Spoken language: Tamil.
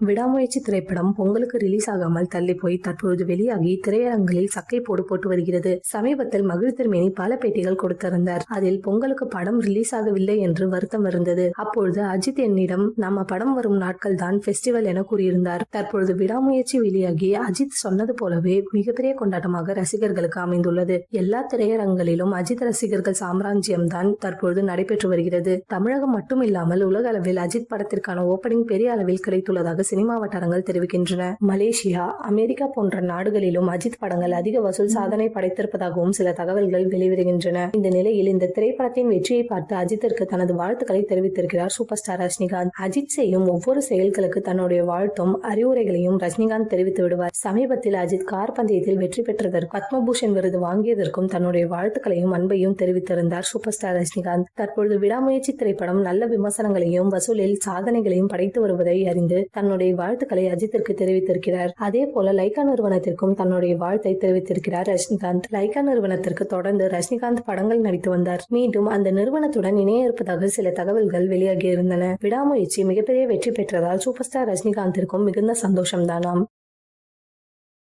விடாமுயற்சி திரைப்படம் பொங்கலுக்கு ரிலீஸ் ஆகாமல் தள்ளி போய் தற்பொழுது வெளியாகி திரையரங்களில் சக்கை போடு போட்டு வருகிறது. சமீபத்தில் மகிழ் திருமேனி பல பேட்டிகள் கொடுத்திருந்தார். அதில் பொங்கலுக்கு படம் ரிலீஸ் ஆகவில்லை என்று வருத்தம் இருந்தது. அப்பொழுது அஜித் என்னிடம் நம்ம படம் வரும் நாட்கள் தான் பெஸ்டிவல் என கூறியிருந்தார். தற்பொழுது விடாமுயற்சி வெளியாகி அஜித் சொன்னது போலவே மிகப்பெரிய கொண்டாட்டமாக ரசிகர்களுக்கு அமைந்துள்ளது. எல்லா திரையரங்களிலும் அஜித் ரசிகர்கள் சாம்ராஜ்யம் தான் தற்பொழுது நடைபெற்று வருகிறது. தமிழகம் மட்டும் இல்லாமல் உலக அளவில் அஜித் படத்திற்கான ஓபனிங் பெரிய அளவில் கிடைத்துள்ளதாக சினிமா வட்டாரங்கள் தெரிவிக்கின்றன. மலேசியா அமெரிக்கா போன்ற நாடுகளிலும் அஜித் படங்கள் அதிக வசூல் சாதனை படைத்திருப்பதாகவும் சில தகவல்கள் வெளிவருகின்றன. இந்த நிலையில் இந்த திரைப்படத்தின் வெற்றியை பார்த்து அஜித்திற்கு தனது வாழ்த்துக்களை தெரிவித்திருக்கிறார் சூப்பர் ஸ்டார் ரஜினிகாந்த். அஜித் செய்யும் ஒவ்வொரு செயல்களுக்கு தன்னுடைய வாழ்த்தும் அறிவுரைகளையும் ரஜினிகாந்த் தெரிவித்து விடுவார். சமீபத்தில் அஜித் கார் பந்தயத்தில் வெற்றி பெற்றதற்கு பத்மபூஷன் விருது வாங்கியதற்கும் தன்னுடைய வாழ்த்துக்களையும் அன்பையும் தெரிவித்திருந்தார் சூப்பர் ஸ்டார் ரஜினிகாந்த். தற்பொழுது விடாமுயற்சி திரைப்படம் நல்ல விமர்சனங்களையும் வசூலில் சாதனைகளையும் படைத்து வருவதை அறிந்து தன்னுடைய வாழ்த்துக்களை அஜித்திற்கு தெரிவித்திருக்கிறார். அதே போல லைகா நிறுவனத்திற்கும் தன்னுடைய வாழ்த்தை தெரிவித்திருக்கிறார் ரஜினிகாந்த். லைகா நிறுவனத்திற்கு தொடர்ந்து ரஜினிகாந்த் படங்கள் நடித்து வந்தார். மீண்டும் அந்த நிறுவனத்துடன் இணைய இருப்பதாக சில தகவல்கள் வெளியாகி இருந்தன. விடாமுயற்சி மிகப்பெரிய வெற்றி பெற்றதால் சூப்பர் ஸ்டார் ரஜினிகாந்திற்கும் மிகுந்த சந்தோஷம் தானாம்